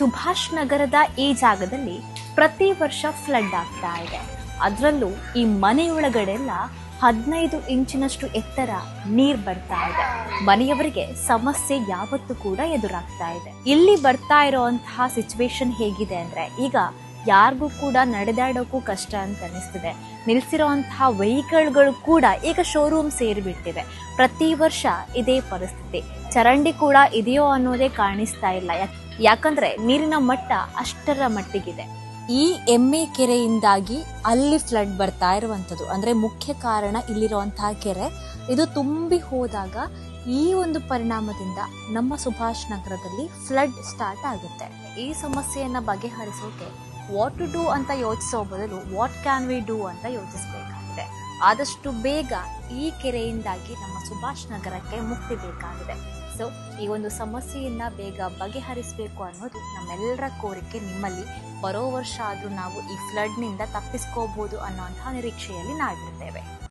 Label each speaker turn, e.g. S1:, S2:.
S1: ಸುಭಾಷ್ ನಗರದ ಈ ಜಾಗದಲ್ಲಿ ಪ್ರತಿ ವರ್ಷ ಫ್ಲಡ್ ಆಗ್ತಾ ಇದೆ. ಅದರಲ್ಲೂ ಈ ಮನೆಯೊಳಗಡೆಲ್ಲ ಹದಿನೈದು ಇಂಚಿನಷ್ಟು ಎತ್ತರ ನೀರ್ ಬರ್ತಾ ಇದೆ. ಮನೆಯವರಿಗೆ ಸಮಸ್ಯೆ ಯಾವತ್ತು ಕೂಡ ಎದುರಾಗ್ತಾ ಇದೆ. ಇಲ್ಲಿ ಬರ್ತಾ ಇರೋಂತಹ ಸಿಚುವೇಶನ್ ಹೇಗಿದೆ ಅಂದ್ರೆ ಈಗ ಯಾರಿಗೂ ಕೂಡ ನಡೆದಾಡೋಕ್ಕೂ ಕಷ್ಟ ಅಂತ ಅನಿಸ್ತಿದೆ. ನಿಲ್ಸಿರೋಂತಹ ವೆಹಿಕಲ್ಗಳು ಕೂಡ ಈಗ ಶೋರೂಮ್ ಸೇರಿಬಿಟ್ಟಿವೆ. ಪ್ರತಿ ವರ್ಷ ಇದೇ ಪರಿಸ್ಥಿತಿ. ಚರಂಡಿ ಕೂಡ ಇದೆಯೋ ಅನ್ನೋದೇ ಕಾಣಿಸ್ತಾ ಇಲ್ಲ. ಯಾಕಂದ್ರೆ ನೀರಿನ ಮಟ್ಟ ಅಷ್ಟರ ಮಟ್ಟಿಗಿದೆ. ಈ ಎಮ್ಮೆ ಕೆರೆಯಿಂದಾಗಿ ಅಲ್ಲಿ ಫ್ಲಡ್ ಬರ್ತಾ ಇರುವಂಥದ್ದು. ಅಂದ್ರೆ ಮುಖ್ಯ ಕಾರಣ ಇಲ್ಲಿರುವಂತಹ ಕೆರೆ. ಇದು ತುಂಬಿ ಹೋದಾಗ ಈ ಒಂದು ಪರಿಣಾಮದಿಂದ ನಮ್ಮ ಸುಭಾಷ್ ನಗರದಲ್ಲಿ ಫ್ಲಡ್ ಸ್ಟಾರ್ಟ್ ಆಗುತ್ತೆ. ಈ ಸಮಸ್ಯೆಯನ್ನ ಬಗೆಹರಿಸೋಕೆ ವಾಟ್ ಟು ಡೂ ಅಂತ ಯೋಚಿಸೋ ಬದಲು ವಾಟ್ ಕ್ಯಾನ್ ವಿ ಡೂ ಅಂತ ಯೋಚಿಸಬೇಕಾಗಿದೆ. ಆದಷ್ಟು ಬೇಗ ಈ ಕೆರೆಯಿಂದಾಗಿ ನಮ್ಮ ಸುಭಾಷ್ ನಗರಕ್ಕೆ ಮುಕ್ತಿ ಬೇಕಾಗಿದೆ. ಸೊ ಈ ಒಂದು ಸಮಸ್ಯೆಯನ್ನ ಬೇಗ ಬಗೆಹರಿಸಬೇಕು ಅನ್ನೋದು ನಮ್ಮೆಲ್ಲರ ಕೋರಿಕೆ. ನಿಮ್ಮಲ್ಲಿ ಬರೋ ವರ್ಷ ಆದರೂ ನಾವು ಈ ಫ್ಲಡ್ನಿಂದ ತಪ್ಪಿಸ್ಕೋಬಹುದು ಅನ್ನೋಂತಹ ನಿರೀಕ್ಷೆಯಲ್ಲಿ ನಾವಿರ್ತೇವೆ.